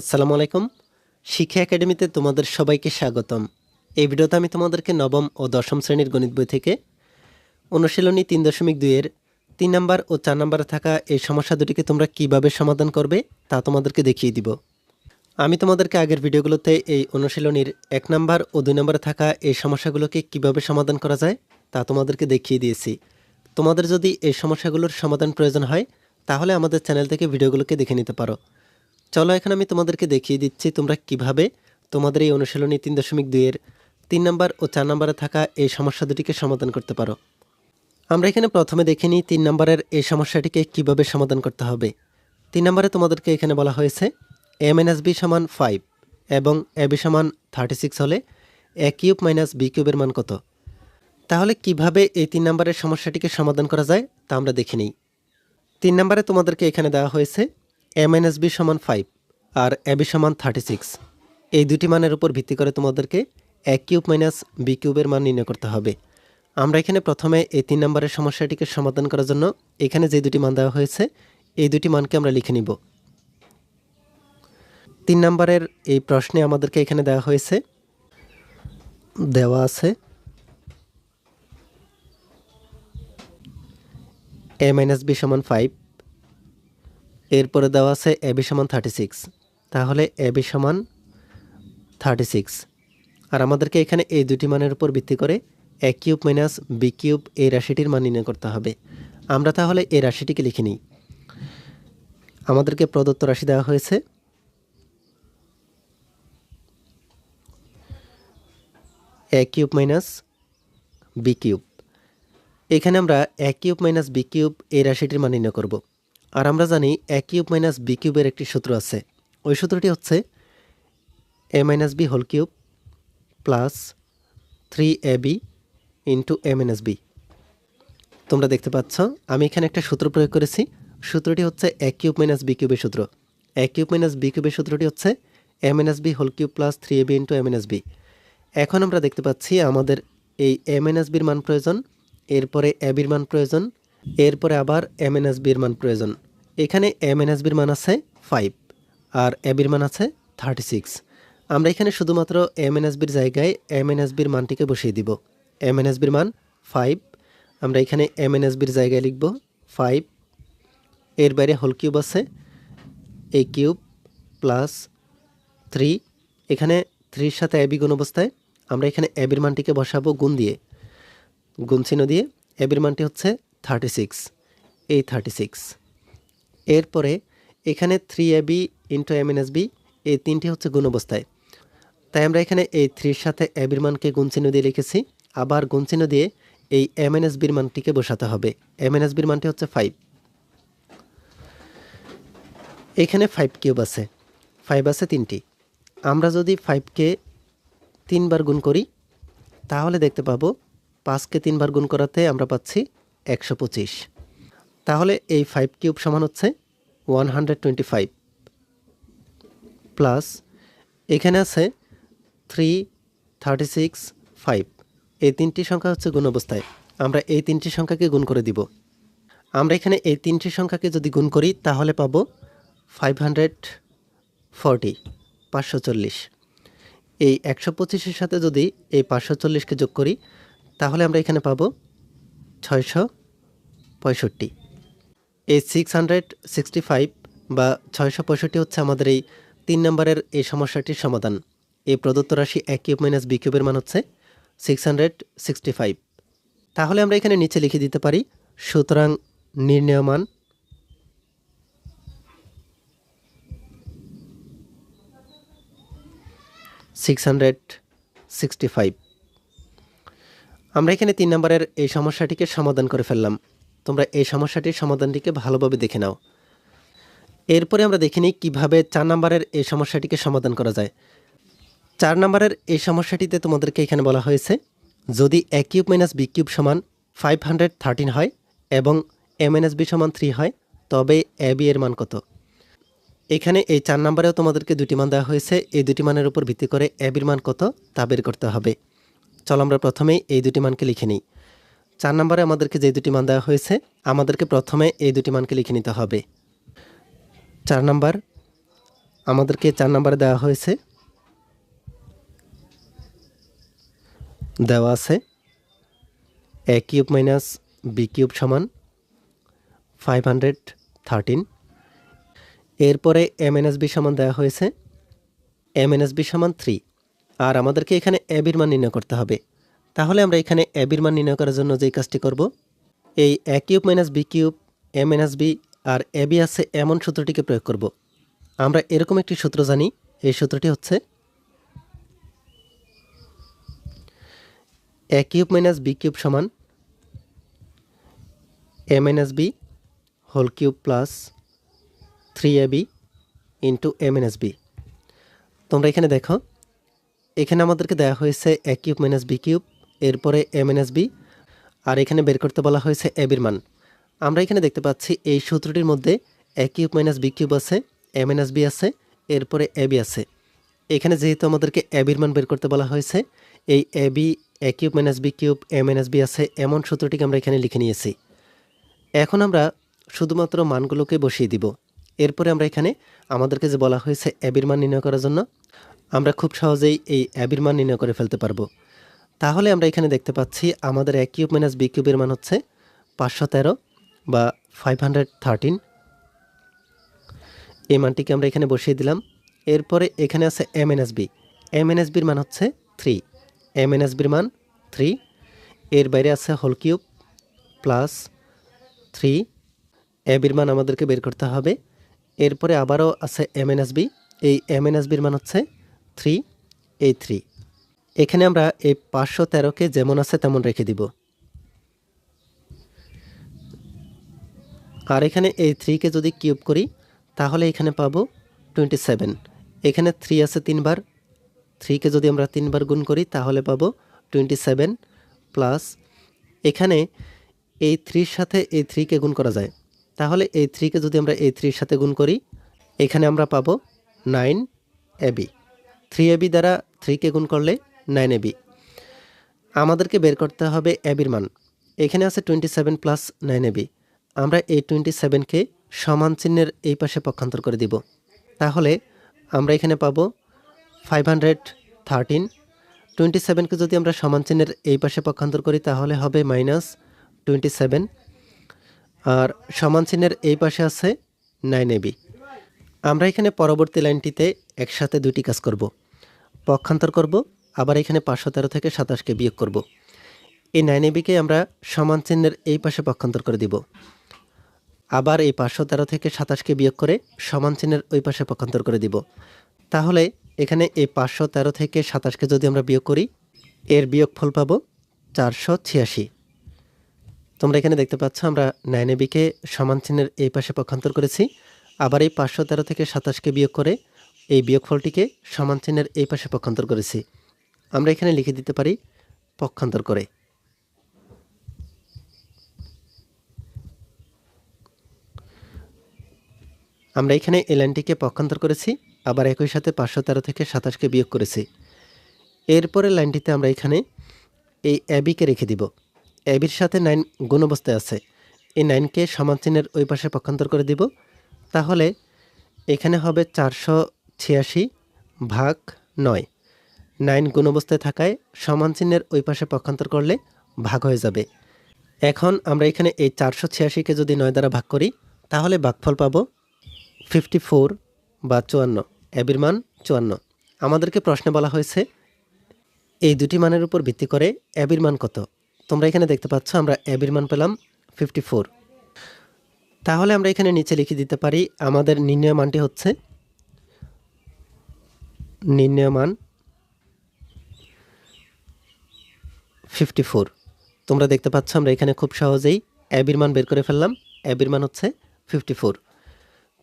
আসসালামু আলাইকুম। শিক্ষা একাডেমিতে তোমাদের সবাইকে স্বাগতম। এই ভিডিওতে আমি তোমাদেরকে নবম ও দশম শ্রেণির গণিত বই থেকে অনুশীলনী তিন দশমিক দুইয়ের তিন নম্বর ও চার নম্বরে থাকা এই সমস্যা দুটিকে তোমরা কীভাবে সমাধান করবে তা তোমাদেরকে দেখিয়ে দিব। আমি তোমাদেরকে আগের ভিডিওগুলোতে এই অনুশীলনীর এক নম্বর ও দুই নম্বরে থাকা এই সমস্যাগুলোকে কীভাবে সমাধান করা যায় তা তোমাদেরকে দেখিয়ে দিয়েছি। তোমাদের যদি এই সমস্যাগুলোর সমাধান প্রয়োজন হয়, তাহলে আমাদের চ্যানেল থেকে ভিডিওগুলোকে দেখে নিতে পারো। চলো এখন আমি তোমাদেরকে দেখিয়ে দিচ্ছি তোমরা কীভাবে তোমাদের এই অনুশীলনী তিন দশমিক দুইয়ের তিন নম্বর ও চার নম্বরে থাকা এই সমস্যা দুটিকে সমাধান করতে পারো। আমরা এখানে প্রথমে দেখে নিই তিন নম্বরের এই সমস্যাটিকে কীভাবে সমাধান করতে হবে। তিন নম্বরে তোমাদেরকে এখানে বলা হয়েছে এম এন এস বি সমান ফাইভ এবং এ বি সমান থার্টি সিক্স হলে এ কিউব মাইনাস বি কিউবের মান কত? তাহলে কীভাবে এই তিন নম্বরের সমস্যাটিকে সমাধান করা যায় তা আমরা দেখে নিই। তিন নম্বরে তোমাদেরকে এখানে দেওয়া হয়েছে এম এন এস বি সমান ফাইভ আর এ বি সমান থার্টি সিক্স এই দুটি মানের উপর ভিত্তি করে তোমাদেরকে এক কিউব মাইনাস বি কিউবের মান নির্ণয় করতে হবে। আমরা এখানে প্রথমে এই তিন নম্বরের সমস্যাটিকে সমাধান করার জন্য এখানে যে দুটি মান দেওয়া হয়েছে, এই দুটি মানকে আমরা লিখে নিব। তিন নম্বরের এই প্রশ্নে আমাদেরকে এখানে দেওয়া হয়েছে, দেওয়া আছে এ মাইনাস বি সমান ফাইভ এরপরে দেওয়া আছে এ বি সমান থার্টি সিক্স। তাহলে এ বি সমান থার্টি সিক্স। আর আমাদেরকে এখানে এই দুটি মানের উপর ভিত্তি করে A cube minus B cube এই রাশিটির মান নির্ণয় করতে হবে। আমরা তাহলে এই রাশিটিকে লিখে নিই। আমাদেরকে প্রদত্ত রাশি দেওয়া হয়েছে A cube minus B cube. এখানে আমরা A cube minus B cube এই রাশিটির মান নির্ণয় করব। আর আমরা জানি এ কিউব মাইনাস বি কিউবের একটি সূত্র আছে। ওই সূত্রটি হচ্ছে A minus B whole cube plus three A B into A minus B তোমরা দেখতে পাচ্ছ, আমি এখানে একটা সূত্র প্রয়োগ করেছি। সূত্রটি হচ্ছে এ কিউব মাইনাস বি কিউবের সূত্র। এ কিউব মাইনাস বি কিউবের সূত্রটি হচ্ছে A minus B whole cube plus three A B into A minus B এখন আমরা দেখতে পাচ্ছি আমাদের এই এ মাইনাস বির মান প্রয়োজন, এরপরে এ বির মান প্রয়োজন এরপরে আবার এম এন এস বির মান প্রয়োজন। এখানে এম এন এস বির মান আছে ফাইভ আর এ বির মান আছে থার্টি সিক্স আমরা এখানে শুধুমাত্র এম এন এস বির জায়গায় এম এন এস বির মানটিকে বসিয়ে দিব। এম এন এস বির মান ফাইভ আমরা এখানে এম এন এস বির জায়গায় লিখব ফাইভ এর বাইরে হোল কিউব আছে এ কিউব প্লাস থ্রি এখানে থ্রির সাথে এবি গুণ অবস্থায় আমরা এখানে এবির মানটিকে বসাবো গুণ দিয়ে। গুণ চিহ্ন দিয়ে এবির মানটি হচ্ছে থার্টি সিক্স এই থার্টি সিক্স এরপরে এখানে three A B into M N S B এই তিনটি হচ্ছে গুণ অবস্থায়। তাই আমরা এখানে এই থ্রির সাথে এবির মানকে গুণ চিহ্ন দিয়ে লিখেছি। আবার গুণ চিহ্ন দিয়ে এই এম এন এস বির মানটিকে বসাতে হবে। এম এন এস বির মানটি হচ্ছে ফাইভ এখানে ফাইভ কিউব আছে। ফাইভ আছে তিনটি। আমরা যদি ফাইভকে তিনবার গুণ করি, তাহলে দেখতে পাবো পাঁচকে তিনবার গুণ করাতে আমরা পাচ্ছি একশো পঁচিশ। তাহলে এই ফাইভ কিউব সমান হচ্ছে one hundred twenty five. Plus এখানে আছে থ্রি থার্টি সিক্স ফাইভ। এই তিনটি সংখ্যা হচ্ছে গুণ অবস্থায়। আমরা এই তিনটি সংখ্যাকে গুণ করে দিব। আমরা এখানে এই তিনটি সংখ্যাকে যদি গুণ করি, তাহলে পাবো ফাইভ হান্ড্রেড ফর্টি, পাঁচশো চল্লিশ। এই একশো পঁচিশের সাথে যদি এই পাঁচশো চল্লিশকে যোগ করি, তাহলে আমরা এখানে পাবো ছয়শো পঁয়ষট্টি। এই সিক্স হান্ড্রেড সিক্সটি ফাইভ বা ছয়শো পঁয়ষট্টি হচ্ছে আমাদের এই তিন নম্বরের এই সমস্যাটির সমাধান। এই প্রদত্ত রাশি এক কিউব মাইনাস বি কিউবের মান হচ্ছে সিক্স হান্ড্রেড সিক্সটি ফাইভ তাহলে আমরা এখানে নিচে লিখে দিতে পারি, সুতরাং নির্ণয় মান সিক্স হান্ড্রেড সিক্সটি ফাইভ আমরা এখানে তিন নম্বরের এই সমস্যাটিকে সমাধান করে ফেললাম। তোমরা এই সমস্যাটির সমাধানটিকে ভালোভাবে দেখে নাও। এরপরে আমরা দেখে নিই কীভাবে চার নম্বরের এই সমস্যাটিকে সমাধান করা যায়। চার নম্বরের এই সমস্যাটিতে তোমাদেরকে এখানে বলা হয়েছে, যদি A cube minus B cube সমান ফাইভ হান্ড্রেড থার্টিন হয় এবং এম এন এস বি সমান থ্রি হয়, তবে এ বি এর মান কত? এখানে এই চার নম্বরেও তোমাদেরকে দুটি মান দেওয়া হয়েছে। এই দুটি মানের উপর ভিত্তি করে এ বির মান কত তা বের করতে হবে। চলো আমরা প্রথমেই এই দুটি মানকে লিখে নিই। চার নম্বরে আমাদেরকে যে দুটি মান দেওয়া হয়েছে, আমাদেরকে প্রথমে এই দুটি মানকে লিখে নিতে হবে। চার নাম্বার, আমাদেরকে চার নম্বরে দেওয়া হয়েছে, দেওয়া আছে A cube minus B cube সমান ফাইভ হান্ড্রেড থার্টিন এরপরে এম এন এস বি সমান দেওয়া হয়েছে এম এন এস বি সমান থ্রি আর আমাদেরকে এখানে এবির মান নির্ণয় করতে হবে। তাহলে আমরা এখানে এবির মান নির্ণয় করার জন্য যেই কাজটি করব, এই A cube minus B cube M N S B R AB আছে এমন সূত্রটিকে প্রয়োগ করব। আমরা এরকম একটি সূত্র জানি, এই সূত্রটি হচ্ছে A cube minus B cube সমান A minus B whole cube plus three A B into M N S B তোমরা এখানে দেখো এখানে আমাদেরকে দেওয়া হয়েছে A cube minus B cube, এরপরে এম এন এস বি আর এখানে বের করতে বলা হয়েছে এবির মান। আমরা এখানে দেখতে পাচ্ছি এই সূত্রটির মধ্যে A cube minus B cube আছে এম এন এস বি আছে, এরপরে এ বি আছে। এখানে যেহেতু আমাদেরকে এবির মান বের করতে বলা হয়েছে, এই A B A cube minus B cube M N S B আছে, এমন সূত্রটিকে আমরা এখানে লিখে নিয়েছি। এখন আমরা শুধুমাত্র মানগুলোকে বসিয়ে দিব। এরপরে আমরা এখানে আমাদেরকে যে বলা হয়েছে অ্যাবির মান নির্ণয় করার জন্য আমরা খুব সহজেই এই অ্যাবির মান নির্ণয় করে ফেলতে পারব। তাহলে আমরা এখানে দেখতে পাচ্ছি আমাদের এক কিউব মাইনাস বি কিউবের মান হচ্ছে পাঁচশো তেরো বা ফাইভ হান্ড্রেড থার্টিন এই মানটিকে আমরা এখানে বসিয়ে দিলাম। এরপরে এখানে আছে M N S B. M N S বির মান হচ্ছে থ্রি। এম এন এস বির মান থ্রি। এর বাইরে আছে হোল কিউব প্লাস থ্রি। এবির মান আমাদেরকে বের করতে হবে। এরপরে আবারও আছে এম এন এস বি। এই এম এন এস বির মান হচ্ছে থ্রি এই থ্রি এখানে আমরা এই পাঁচশো তেরোকে যেমন আছে তেমন রেখে দিব। আর এখানে এই থ্রিকে যদি কিউব করি, তাহলে এখানে পাবো টোয়েন্টি সেভেন এখানে থ্রি আছে তিনবার। থ্রিকে যদি আমরা তিনবার গুণ করি, তাহলে পাবো টোয়েন্টি সেভেন প্লাস এখানে এই থ্রির সাথে এই থ্রিকে গুণ করা যায়। তাহলে এই থ্রিকে যদি আমরা এই থ্রির সাথে গুণ করি, এখানে আমরা পাবো নাইন এবি থ্রি এবি দ্বারা থ্রিকে গুণ করলে নাইন এবি আমাদেরকে বের করতে হবে এবির মান। এখানে আছে twenty seven plus nine A B আমরা এই টোয়েন্টি সেভেনকে সমান চিহ্নের এই পাশে পক্ষান্তর করে দিব। তাহলে আমরা এখানে পাবো ফাইভ হান্ড্রেড থার্টিন টোয়েন্টি সেভেনকে যদি আমরা সমান চিহ্নের এই পাশে পক্ষান্তর করি, তাহলে হবে মাইনাস টোয়েন্টি সেভেন আর সমান চিহ্নের এই পাশে আছে নাইন এবি আমরা এখানে পরবর্তী লাইনটিতে একসাথে দুটি কাজ করব। পক্ষান্তর করব, আবার এখানে পাঁচশো তেরো থেকে সাতাশকে বিয়োগ করব। এই নাইন এবিকে আমরা সমান চিহ্নের এই পাশে পক্ষান্তর করে দিব। আবার এই পাঁচশো তেরো থেকে সাতাশকে বিয়োগ করে সমান চিহ্নের ওই পাশে পক্ষান্তর করে দিব। তাহলে এখানে এই পাঁচশো তেরো থেকে সাতাশকে যদি আমরা বিয়োগ করি, এর বিয়োগ ফল পাবো চারশো ছিয়াশি। তোমরা এখানে দেখতে পাচ্ছ আমরা নাইন এবিকে সমান চিহ্নের এই পাশে পক্ষান্তর করেছি। আবার এই পাঁচশো তেরো থেকে সাতাশকে বিয়োগ করে এই বিয়োগফলটিকে সমান চিহ্নের এই পাশে পক্ষান্তর করেছি। আমরা এখানে লিখে দিতে পারি পক্ষান্তর করে। আমরা এখানে এই লাইনটিকে পক্ষান্তর করেছি, আবার একই সাথে পাঁচশো তেরো থেকে সাতাশকে বিয়োগ করেছি। এরপরের লাইনটিতে আমরা এখানে এই অ্যাবিকে রেখে দিব। অ্যাবির সাথে নাইন গুণ অবস্থায় আছে। এই নাইনকে সমান চিহ্নের ওই পাশে পক্ষান্তর করে দিব। তাহলে এখানে হবে চারশো ছিয়াশি ভাগ নয়। নাইন গুণ অবস্থায় থাকায় সমান চিহ্নের ওই পাশে পক্ষান্তর করলে ভাগ হয়ে যাবে। এখন আমরা এখানে এই চারশো ছিয়াশিকে যদি নয় দ্বারা ভাগ করি, তাহলে ভাগফল পাবো ফিফটি ফোর বা চুয়ান্ন। অ্যাবির মান চুয়ান্ন। আমাদেরকে প্রশ্নে বলা হয়েছে, এই দুটি মানের উপর ভিত্তি করে অ্যাবির মান কত? তোমরা এখানে দেখতে পাচ্ছ, আমরা অ্যাবির মান পেলাম ফিফটি ফোর। তাহলে আমরা এখানে নিচে লিখে দিতে পারি, আমাদের নির্ণয় মানটি হচ্ছে নির্ণয় মান ফিফটি ফোর তোমরা দেখতে পাচ্ছ, আমরা এখানে খুব সহজেই অ্যাবির মান বের করে ফেললাম অ্যাবির মান হচ্ছে ফিফটি ফোর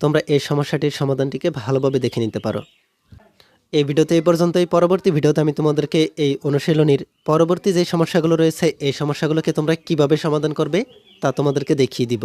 তোমরা এই সমস্যাটির সমাধানটিকে ভালোভাবে দেখে নিতে পারো। এই ভিডিওতে এই পর্যন্তই, পরবর্তী ভিডিওতে আমি তোমাদেরকে এই অনুশীলনীর পরবর্তী যে সমস্যাগুলো রয়েছে, এই সমস্যাগুলোকে তোমরা কীভাবে সমাধান করবে তা তোমাদেরকে দেখিয়ে দিব।